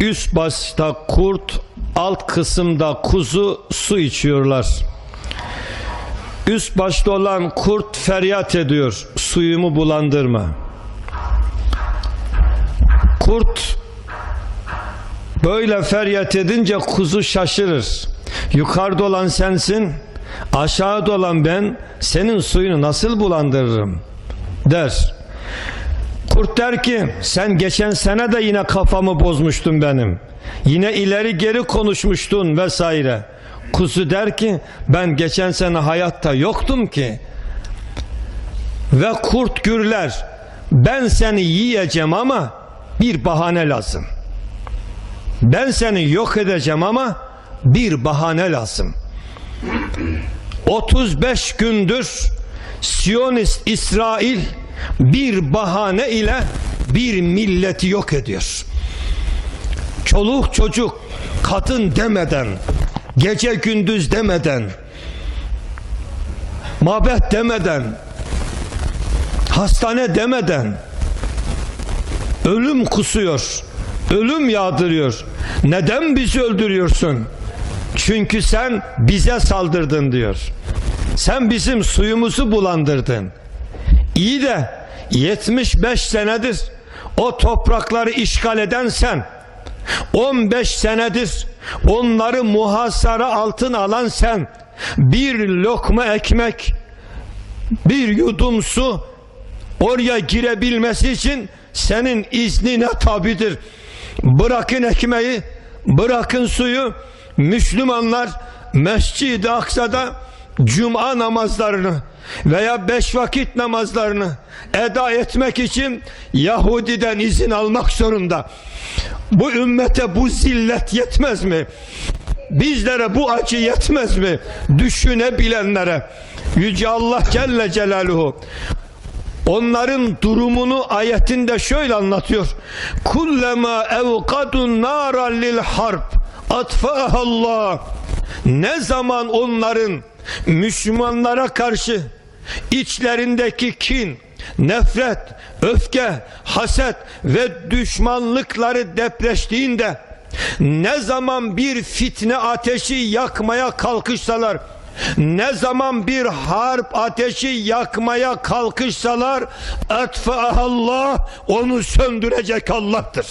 üst başta kurt, alt kısımda kuzu su içiyorlar. Üst başta olan kurt feryat ediyor. Suyumu bulandırma. Kurt böyle feryat edince kuzu şaşırır. Yukarıda olan sensin, aşağıda olan ben. Senin suyunu nasıl bulandırırım? Der. Kurt der ki sen geçen sene de yine kafamı bozmuştun benim. Yine ileri geri konuşmuştun vesaire. Kuzu der ki ben geçen sene hayatta yoktum ki. Ve kurt gürler ben seni yiyeceğim ama bir bahane lazım. Ben seni yok edeceğim ama bir bahane lazım. 35 gündür Siyonist İsrail bir bahane ile bir milleti yok ediyor. Çoluk çocuk kadın demeden, gece gündüz demeden, mabet demeden, hastane demeden ölüm kusuyor, ölüm yağdırıyor. Neden bizi öldürüyorsun? Çünkü sen bize saldırdın diyor. Sen bizim suyumuzu bulandırdın. İyi de 75 senedir o toprakları işgal eden sen. 15 senedir onları muhasara altına alan sen. Bir lokma ekmek, bir yudum su oraya girebilmesi için senin iznine tabidir. Bırakın ekmeği, bırakın suyu. Müslümanlar Mescid-i Aksa'da cuma namazlarını veya beş vakit namazlarını eda etmek için Yahudi'den izin almak zorunda. Bu ümmete bu zillet yetmez mi? Bizlere bu acı yetmez mi? Düşünebilenlere. Yüce Allah Celle Celaluhu Onların durumunu ayetinde şöyle anlatıyor. Kullema evkadun nara lil harp atfahallah. Ne zaman onların Müslümanlara karşı içlerindeki kin, nefret, öfke, haset ve düşmanlıkları depreştiğinde ne zaman bir fitne ateşi yakmaya kalkışsalar ne zaman bir harp ateşi yakmaya kalkışsalar Allah onu söndürecek Allah'tır.